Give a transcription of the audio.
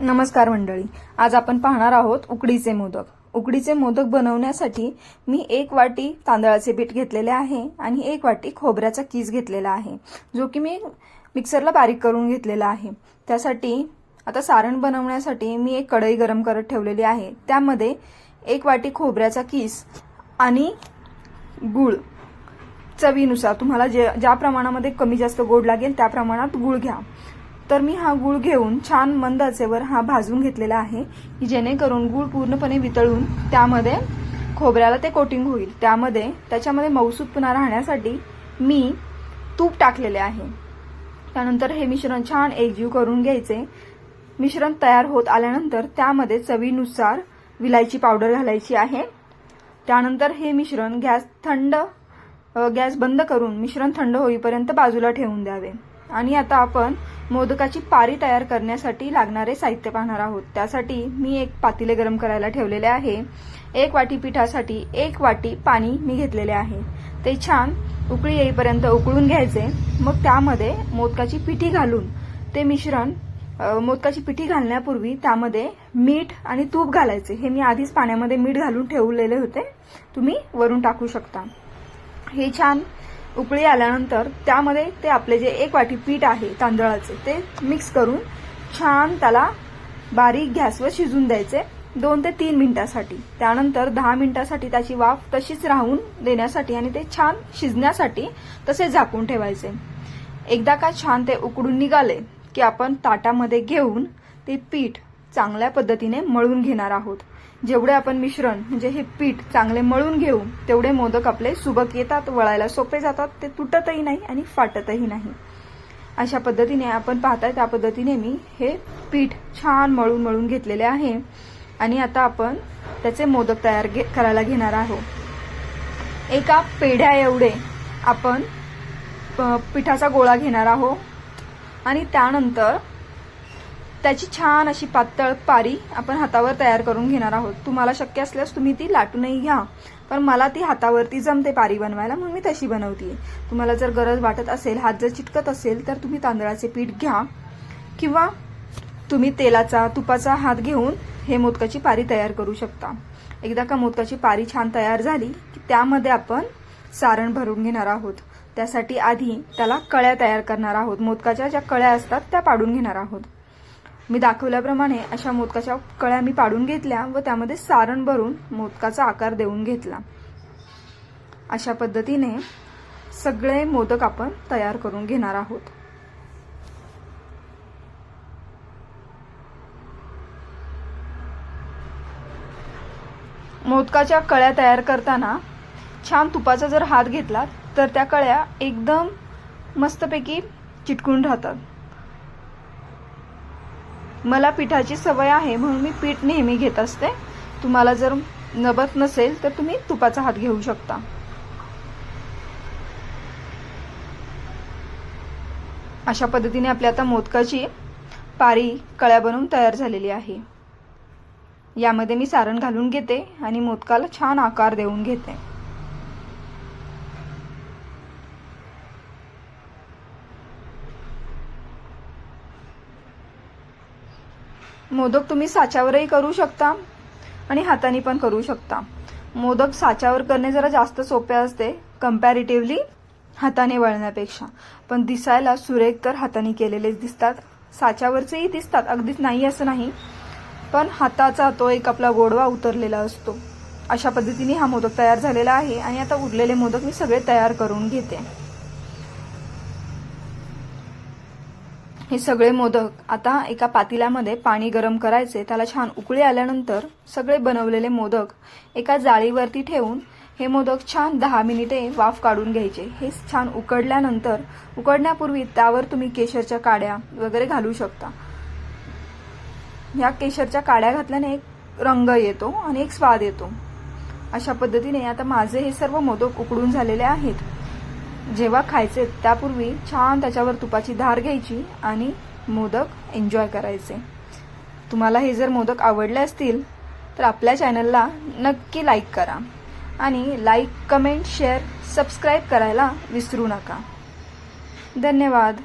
नमस्कार मंडळी. आज आपण पाहणार आहोत उकडीचे मोदक. उकडीचे मोदक बनवण्यासाठी मी एक वाटी तांदळाचे पीठ घेतलेले आहे आणि एक वाटी खोबऱ्याचा कीस घेतलेला आहे जो की मी मिक्सरला बारीक करून घेतलेला आहे. त्यासाठी आता सारण बनवण्यासाठी मी एक कढई गरम करत ठेवलेली आहे. त्यामध्ये एक वाटी खोबऱ्याचा कीस आणि गूळ. चवीनुसार तुम्हाला जे ज्या प्रमाणामध्ये कमी जास्त गोड लागेल त्या प्रमाणात गूळ घ्या. तर मी हा गूळ घेऊन छान मंद आचेवर हा भाजून घेतलेला आहे की जेणेकरून गूळ पूर्णपणे वितळून त्यामध्ये खोबऱ्याला ते कोटिंग होईल. त्यामध्ये त्याच्यामध्ये मऊसूतपणा राहण्यासाठी मी तूप टाकलेले आहे. त्यानंतर हे मिश्रण छान एकजीव करून घ्यायचे. मिश्रण तयार होत आल्यानंतर त्यामध्ये चवीनुसार विलायची पावडर घालायची आहे. त्यानंतर हे मिश्रण गॅस थंड गॅस बंद करून मिश्रण थंड होईपर्यंत बाजूला ठेवून द्यावे. आणि आता आपण मोदकाची पारी तयार करण्यासाठी लागणारे साहित्य पाहणार आहोत. त्यासाठी मी एक पातेले गरम करायला ठेवलेले आहे. एक वाटी पिठासाठी एक वाटी पाणी मी घेतलेले आहे. ते छान उकळी येईपर्यंत उकळून घ्यायचे. मग त्यामध्ये मोदकाची पिठी घालून ते मिश्रण मोदकाची पिठी घालण्यापूर्वी त्यामध्ये मीठ आणि तूप घालायचे. हे मी आधीच पाण्यामध्ये मीठ घालून ठेवलेले होते. तुम्ही वरून टाकू शकता. हे छान उकळी आल्यानंतर त्यामध्ये ते आपले जे एक वाटी पीठ आहे तांदळाचे ते मिक्स करून छान त्याला बारीक गॅसवर शिजून द्यायचे दोन ते तीन मिनिटासाठी. त्यानंतर दहा मिनिटासाठी त्याची वाफ तशीच राहून देण्यासाठी आणि ते छान शिजण्यासाठी तसे झाकून ठेवायचे. एकदा का छान ते उकडून निघाले की आपण ताटामध्ये घेऊन ते पीठ चांगल्या पद्धतीने मळून घेणार आहोत. जेवढे आपण मिश्रण म्हणजे हे पीठ चांगले मळून घेऊ तेवढे मोदक आपले सुबक येतात वळायला सोपे जातात ते तुटतही नाही आणि फाटतही नाही. अशा पद्धतीने आपण पाहताय त्या पद्धतीने मी हे पीठ छान मळून मळून घेतलेले आहे आणि आता आपण त्याचे मोदक तयार घे करायला घेणार आहोत. एका पेढ्या एवढे आपण पिठाचा गोळा घेणार आहोत आणि त्यानंतर त्याची छान अशी पातळ पारी आपण हातावर तयार करून घेणार आहोत. तुम्हाला शक्य असल्यास तुम्ही ती लाटूनही घ्या. पण मला ती हातावरती जमते पारी बनवायला म्हणून मी तशी बनवते तुम्हाला जर गरज वाटत असेल हात जर चिटकत असेल तर तुम्ही तांदळाचे पीठ घ्या. किंवा तुम्ही तेलाचा तुपाचा हात घेऊन हे मोदकाची पारी तयार करू शकता. एकदा का मोदकाची पारी छान तयार झाली की त्यामध्ये आपण सारण भरून घेणार आहोत. त्यासाठी आधी त्याला कळ्या तयार करणार आहोत. मोदकाच्या ज्या कळ्या असतात त्या पाडून घेणार आहोत. मी दाखवल्याप्रमाणे अशा मोदकाच्या कळ्या मी पाडून घेतल्या व त्यामध्ये सारण भरून मोदकाचा आकार देऊन घेतला. अशा पद्धतीने सगळे मोदक आपण तयार करून घेणार आहोत. मोदकाच्या कळ्या तयार करताना छान तुपाचा जर हात घेतला तर त्या कळ्या एकदम मस्तपैकी चिटकून राहतात. मला पिठाची सवय आहे म्हणून मी पीठ नेहमी घेत असते. तुम्हाला जर नबत नसेल तर तुम्ही तुपाचा हात घेऊ शकता. अशा पद्धतीने आपल्या आता मोदकाची पारी कळ्या बनवून तयार झालेली आहे. यामध्ये मी सारण घालून घेते आणि मोदकाला छान आकार देऊन घेते. मोदक तुम्ही साच्यावरही करू शकता आणि हाताने पण करू शकता. मोदक साच्यावर करणे जरा जास्त सोपे असते कम्पॅरिटिव्हली हाताने वळण्यापेक्षा. पण दिसायला सुरेख तर हाताने केलेलेच दिसतात. साच्यावरचेही दिसतात अगदीच नाही असं नाही. पण हाताचा तो एक आपला गोडवा उतरलेला असतो. अशा पद्धतीने हा मोदक तयार झालेला आहे आणि आता उरलेले मोदक मी सगळे तयार करून घेते. हे सगळे मोदक आता एका पातेल्यामध्ये पाणी गरम करायचे त्याला छान उकळी आल्यानंतर सगळे बनवलेले मोदक एका जाळीवरती ठेवून हे मोदक छान दहा मिनिटे वाफ काढून घ्यायचे. हे छान उकडल्यानंतर उकडण्यापूर्वी त्यावर तुम्ही केशरच्या काड्या वगैरे घालू शकता. ह्या केशरच्या काड्या घातल्याने एक रंग येतो आणि एक स्वाद येतो. अशा पद्धतीने आता माझे हे सर्व मोदक उकडून झालेले आहेत. जेव्हा खायचे त्यापूर्वी छान त्याच्यावर तुपाची धार घ्यायची आणि मोदक एन्जॉय करायचे. तुम्हाला हे जर मोदक आवडले असतील तर आपल्या चॅनलला नक्की लाईक करा. आणि लाईक कमेंट शेअर सबस्क्राईब करायला विसरू नका. धन्यवाद.